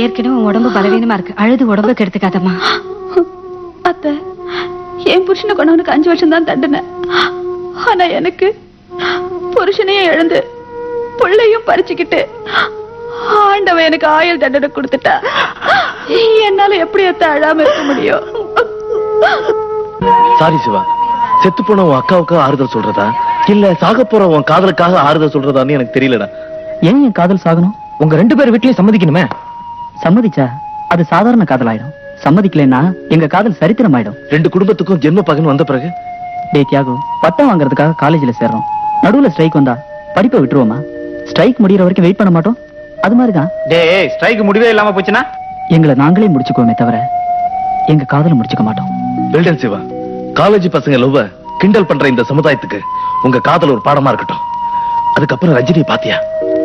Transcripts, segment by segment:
ஏற்கனவே உன் உடம்பு பலவீனமா இருக்கு. அழுது உடம்பு கெடுத்துக்காதம்மா. அத்தை என் புருஷனை கொண்டவனுக்கு அஞ்சு வருஷம் தான் தண்டனை ஆனா எனக்கு புருஷனையும் இழந்து புள்ளையும் பறிச்சுக்கிட்டு ஆண்டவன் எனக்கு ஆயுள் தண்டனை கொடுத்துட்டா. என்னால எப்படி அத்தை அழாம இருக்க முடியும்? சாரி சிவா. செத்து போன உன் அக்காவுக்கு ஆறுதல் சொல்றதா? இல்ல சாக போற உன் காதலுக்காக ஆறுதல் சொல்றதான்னு எனக்கு தெரியலடா. ஏன் என் காதல் சாகணும்? உங்க ரெண்டு பேர் வீட்லயும் சம்மதிக்கணுமே. சம்மதிச்சா அது சாதாரண காதல் ஆயிடும் சம்மதிக்கலைன்னா எங்க காதல் சரித்திரம் ஆயிடும் ரெண்டு குடும்பத்துக்கும் ஜென்ம பகன் வந்த பிறகு? டே தியாகு பட்டம் வாங்குறதுக்காக காலேஜ்ல சேர்றோம். நடுவுல ஸ்ட்ரைக் வந்தா படிப்பை விட்டுருவோமா? ஸ்ட்ரைக் முடியற வரைக்கும் வெயிட் பண்ண மாட்டோம்? அது மாதிரிதான். டேய் ஸ்ட்ரைக் முடிவே இல்லாம போச்சுன்னா? எங்களை நாங்களே முடிச்சுக்குவோமே தவிர எங்க காதலை முடிச்சுக்க மாட்டோம். வெல்டன் சிவா காலேஜ் பசங்க லவ்வ கிண்டல் பண்ற இந்த சமுதாயத்துக்கு உங்க காதல் ஒரு பாடமா இருக்கட்டும். அதுக்கப்புறம் ரஜினி பாத்தியா?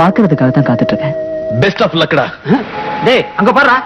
பாக்குறதுக்காக தான் காத்துட்டு இருக்கேன். பெஸ்ட் ஆஃப் லக்கடா டேய் அங்க பாரு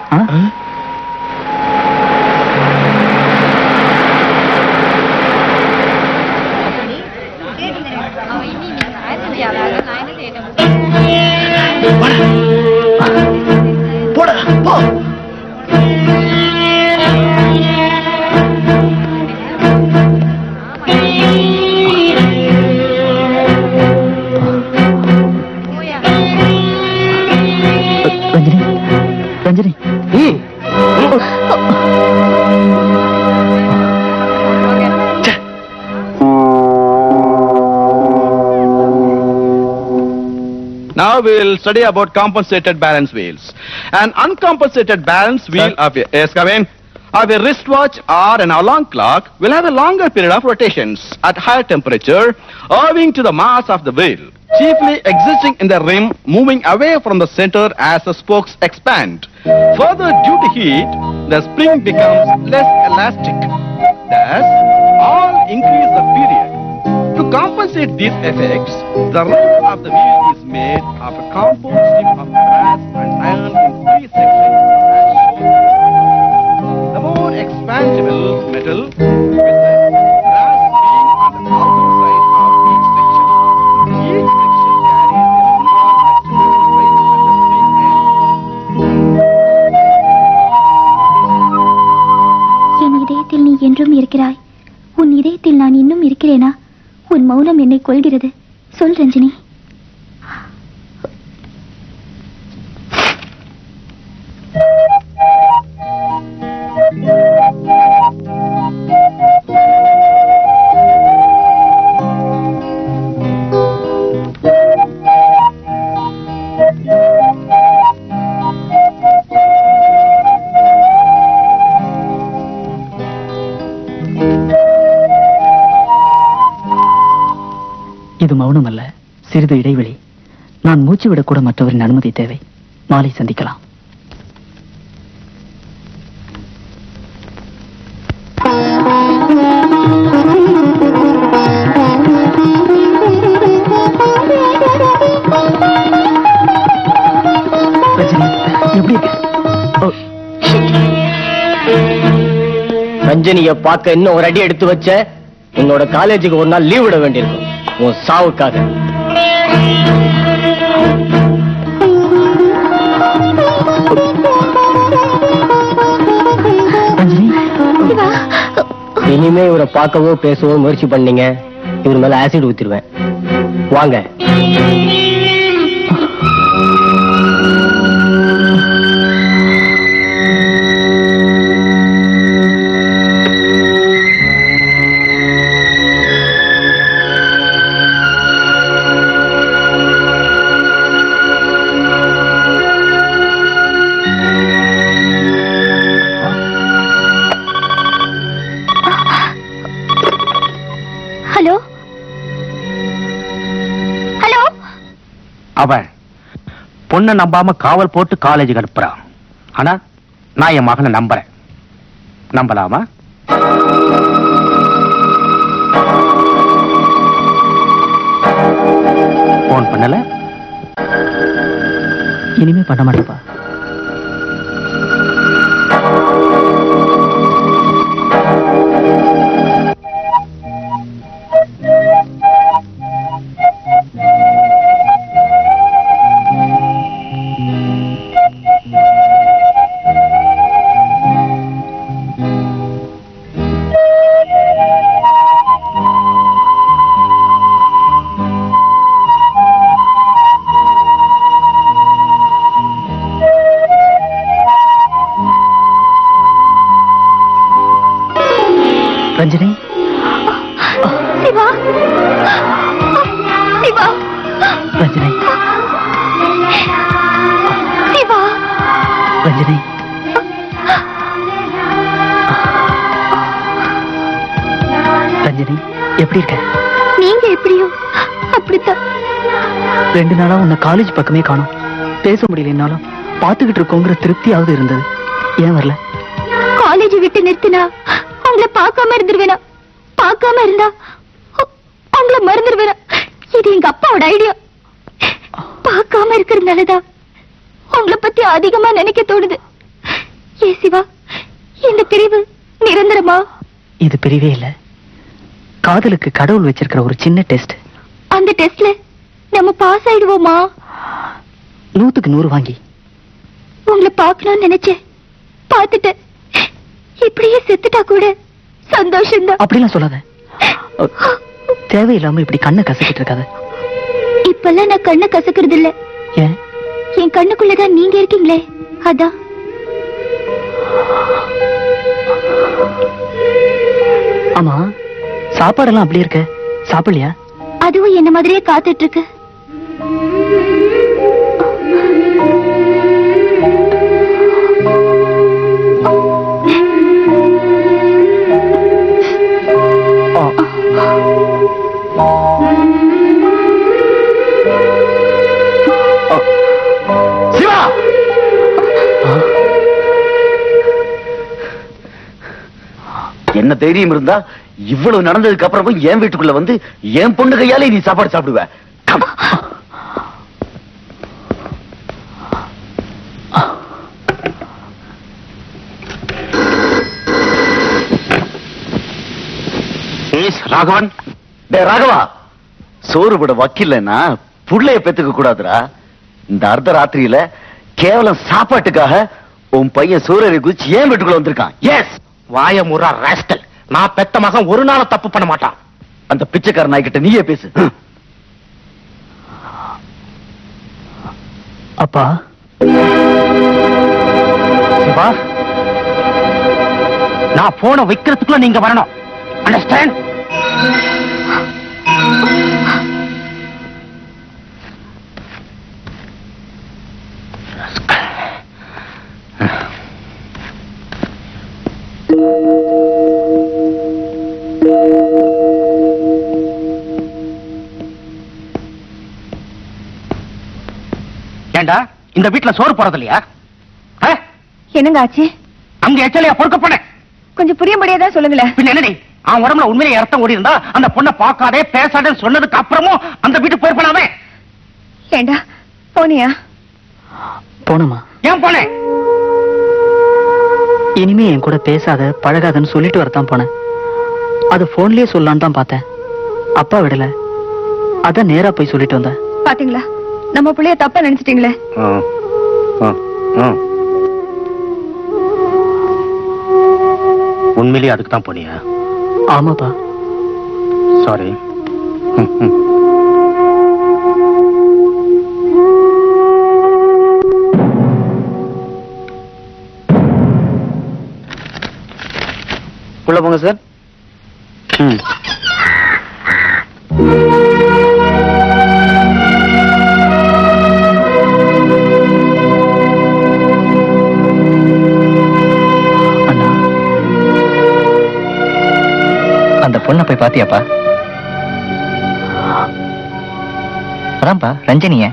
Now we'll study about compensated balance wheels. An uncompensated balance wheel of a, yes, come in, of a wristwatch or an alarm clock will have a longer period of rotations at higher temperature owing to the mass of the wheel, chiefly existing in the rim moving away from the center as the spokes expand. Further, due to heat, the spring becomes less elastic. Thus, all increase the period. To compensate these effects, the rim of the wheel is made of a compound strip of brass and iron in three sections. The more expandable metal with the brass being on the outer side of each section. Each section carries a small actuated weight at the spring end. என் இதயத்தில் நீ என்றும் இருக்கிறாய் உன் இதயத்தில் நான் இன்னும் இருக்கிறேனா உன் மௌனம் என்னை கொள்கிறது இது மௌனம் அல்ல சிறிது இடைவெளி. நான் மூச்சு விடக்கூட மற்றவரின் அனுமதி தேவை. மாலை சந்திக்கலாம். ரஞ்சனிய பார்க்க இன்னும் ஒரு அடி எடுத்து வச்ச உன்னோட காலேஜுக்கு ஒரு நாள் லீவ் விட வேண்டியிருக்கும். உன் சாவுக்காக இனிமே இவரை பார்க்கவோ பேசவோ முயற்சி பண்ணீங்க. இவர் மேல ஆசிட் ஊத்திருவேன் வாங்க. அவன் பொண்ணை நம்பாம காவல் போட்டு காலேஜுக்கு அனுப்புறான். ஆனா நான் என் மகனை நம்புறேன். நம்பலாமா? போன் பண்ணல? இனிமே பண்ண மாட்டேப்பா. ரஞ்சினி? சிவா. சிவா. ரஞ்சினி? சிவா. ரஞ்சினி? ரஞ்சினி எப்படி இருக்க? நீங்க எப்படியும் அப்படித்தான். ரெண்டு நாளா உன்னை காலேஜ் பக்கமே காணும். பேச முடியலனாலும் பார்த்துக்கிட்டு இருக்கோங்கிற திருப்தியாவது இருந்தது. ஏன் வரல? காலேஜ் விட்டு நிறுத்தினா உங்களை பார்க்காம இருந்துருவேனா? பார்க்காம இருந்தா உங்களை மறந்துடுவேனா இது எங்க அப்பாவோட ஐடியா பார்க்காம இருக்கிறதுனாலதான் உங்களை பத்தி அதிகமா நினைக்க தோணுது. ஏ சிவா இந்த பிரிவு நிரந்தரமா? இது பிரிவே இல்ல. காதலுக்கு கடவுள் வச்சிருக்கிற ஒரு சின்ன டெஸ்ட் அந்த டெஸ்ட்ல நம்ம பாஸ் ஆயிடுவோமா? நூத்துக்கு நூறு வாங்கி. உங்களை பார்க்கணும்னு நினைச்சேன். பார்த்துட்டேன். இப்படியே செத்துட்டா கூட சந்தோஷம்தான். அப்படிலாம் சொல்லாத. தேவையில்லாம இப்படி கண்ணை கசக்கிட்டு இருக்காத. இப்பெல்லாம் நான் கண்ணை கசக்குறது இல்ல ஏன்? என் கண்ணுக்குள்ளதான் நீங்க இருக்கீங்களே. அதான். ஆமா சாப்பாடெல்லாம் அப்படி இருக்க. சாப்பிடலையா? அதுவும் என்ன மாதிரியே காத்துட்டு இருக்கு. தைரியம் இருந்தா இவ்வளவு நடந்ததுக்கு அப்புறமும் என் வீட்டுக்குள்ள வந்து என் பொண்ணு கையாலே நீ சாப்பாடு சாப்பிடுவ. ராகவன். ராகவா. சோறு போட வக்கில்லைன்னா புள்ளைய பெத்துக்க கூடாதுடா. இந்த அர்த்த ராத்திரியில கேவலம் சாப்பாட்டுக்காக உன் பையன் சூரியரை குதிச்சு ஏன் வீட்டுக்குள்ள வந்திருக்கான். எஸ் வாய முறா ராஸ்கல் நான் பெத்த மகன் ஒரு நாள் தப்பு பண்ண மாட்டான். அந்த பிச்சைக்கார நாய்கிட்ட நீயே பேசு. அப்பா. சிவா நான் போன வைக்கிறதுக்குள்ள நீங்க வரணும். அண்டர்ஸ்டாண்ட் ஏண்டா இந்த வீட்டுல சோறு போறது இல்லையா? என்னங்க ஆச்சு? அங்க எச்சலையா பொறுக்க போன கொஞ்சம் புரிய முடியாதா சொல்லுங்களேன். பின்ன என்னடி? அவன் உடம்புல உண்மையிலே ரத்தம் ஓடி இருந்தா அந்த பொண்ணை பார்க்காதே பேசாதேன்னு சொன்னதுக்கு அப்புறமும் அந்த வீட்டுக்கு போயிருப்பலாமே ஏண்டா போனியா? போனமா? ஏன் போனேன் இனிமே என் கூட பேசாத பழகாதன்னு சொல்லிட்டு வரத்தான் போனேன். அது போன்லயே சொல்லலான்னு தான் பார்த்தேன். அப்பா விடல. அதான் நேரா போய் சொல்லிட்டு வந்தேன். பாத்தீங்களா? நம்ம புள்ளைய தப்பா நினைச்சிட்டீங்களே? உண்மையிலேயே அதுக்கு தான் போனியா? ஆமாப்பா. சாரி உள்ள போங்க சார் அண்ணா பொண்ணை போய் பாத்தியாப்பா அதான்ப்பா ரஞ்சனிய.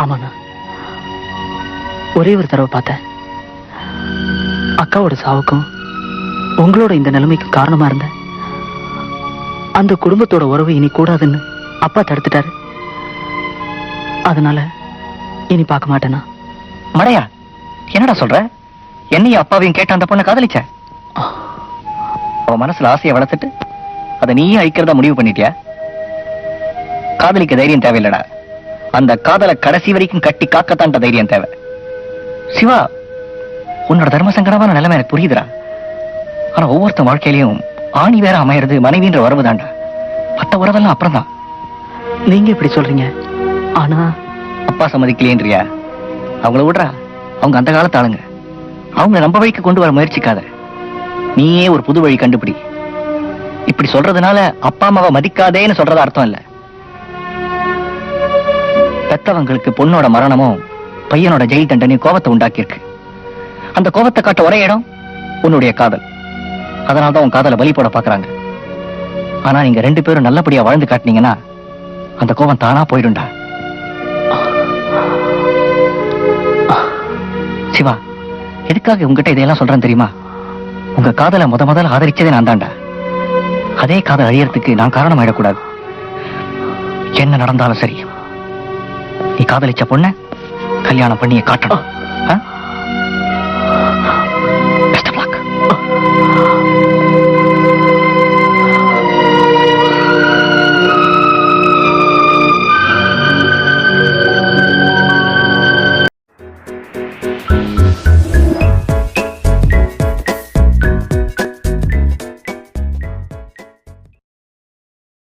ஆமாண்ணா ஒரே ஒரு தடவை பார்த்தேன். அக்காவோட சாவுக்கும் உங்களோட இந்த நிலைமைக்கும் காரணமா இருந்த அந்த குடும்பத்தோட உறவு இனி கூடாதுன்னு அப்பா தடுத்துட்டாரு. அதனால இனி பார்க்க மாட்டேனா? மடையா என்னடா சொல்ற? என்னையும் அப்பாவையும் கேட்ட அந்த பொண்ணை காதலிச்ச? அவ மனசுல ஆசையை வளர்த்துட்டு அதை நீயே அழிக்கிறதா முடிவு பண்ணிட்டியா? காதலிக்க தைரியம் தேவையில்லடா. அந்த காதலை கடைசி வரைக்கும் கட்டி காக்கத்தான்ட்ட தைரியம் தேவை. சிவா உன்னோட தர்ம சங்கடமான நிலைமை எனக்கு புரியுதுடா. ஆனா ஒவ்வொருத்தன் வாழ்க்கையிலயும் ஆணி வேற அமையிறது மனைவின்ற உறவு தான்டா மத்த உறவெல்லாம் அப்புறம் தான் நீங்க இப்படி சொல்றீங்க. ஆனா அப்பா சம்மதிக்கலையேன்றியா? அவங்கள விடுறா. அவங்க அந்த காலத்து ஆளுங்க. அவங்க நம்ம வழிக்கு கொண்டு வர முயற்சிக்காத. நீயே ஒரு புது வழி கண்டுபிடி. இப்படி சொல்றதுனால அப்பா அம்மாவை மதிக்காதேன்னு சொல்றது அர்த்தம் இல்ல. பெத்தவங்களுக்கு பொண்ணோட மரணமும் பையனோட ஜெயில் தண்டனையும் கோபத்தை உண்டாக்கியிருக்கு. அந்த கோபத்தை காட்ட ஒரே இடம் உன்னுடைய காதல். அதனால தான் உன் காதலை பலி போட பாக்குறாங்க. ஆனா நீங்க ரெண்டு பேரும் நல்லபடியா வாழ்ந்து காட்டினீங்கன்னா அந்த கோபம் தானா போயிடும்டா. சிவா எதுக்காக உங்ககிட்ட இதையெல்லாம் சொல்றேன் தெரியுமா? உங்க காதலை முத முதல்ல ஆதரிச்சதே நான் தாண்டா. அதே காதல் அழியறதுக்கு நான் காரணம் ஆயிடக்கூடாது என்ன நடந்தாலும் சரி. நீ காதலிச்ச பொண்ண கல்யாணம் பண்ணிய காட்டணும்.